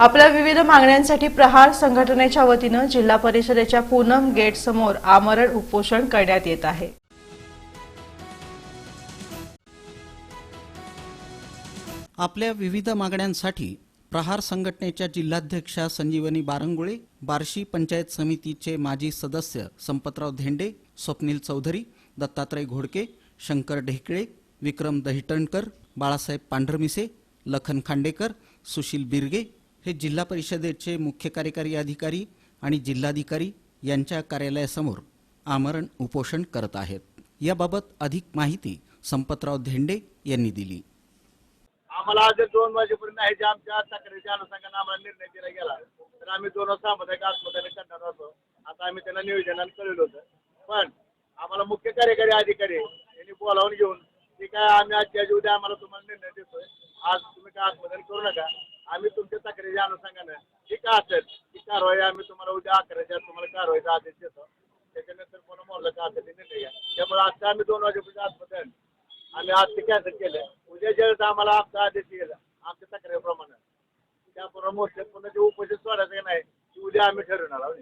आपल्या विविध मागण्यांसाठी प्रहार संघटनेच्या वतीनं जिल्हा परिषदेच्या पूनम गेट समोर आमरण उपोषण करण्यात येत आहे. आपल्या विविध मागण्यांसाठी प्रहार संघटनेच्या जिल्हाध्यक्षा संजीवनी बारंगुळे बार्शी पंचायत समितीचे माजी सदस्य संपतराव धेंडे स्वप्नील चौधरी दत्तात्रय घोडके शंकर ढेकळे विक्रम दहिटणकर बाळासाहेब पांढरमिसे लखन खांडेकर सुशील बिरगे हे जिल्हा परिषदेचे मुख्य कार्यकारी अधिकारी आणि जिल्हाधिकारी यांच्या कार्यालयासमोर आमरण उपोषण करत आहेत. याबाबत अधिक माहिती संपतराव धेंडे यांनी दिली. आम्हाला आज दोन वाजेपर्यंत आहे जे आमच्या तक्रारीच्या अनुषंगाने आम्हाला निर्णय दिला गेला. तर आम्ही दोन वाजता सामुदायिक आत्मदाने करणार होतो. आता आम्ही त्यांना नियोजनाने कळवलं होतं. पण आम्हाला मुख्य कार्यकारी अधिकारी यांनी बोलावून घेऊन की काय आम्ही आज उद्या आम्हाला तुम्हाला निर्णय देतोय आज तुम्ही काय आत्मदान करू नका आम्ही तुमच्या तक्रारीच्या अनुषंगाने काय असेल? ती कारवाई आम्ही तुम्हाला उद्या अकराच्या तुम्हाला कारवाईचा आदेश देतो. त्याच्यानंतर कोणा मोडलं का असेल ते निर्णय घ्या. त्यामुळे आजच्या आम्ही दोन वाजेपर्यंत आत्मदान आम्ही आज ते कॅन्सल केलं. उद्या ज्यावेळेस आम्हाला आमचा आदेश येईल आमच्या तक्रारीप्रमाणे. त्याप्रमाणे मोर्चात पुन्हा जे उपस्थित सोडायचं नाही ते उद्या आम्ही ठरवणार आहोत.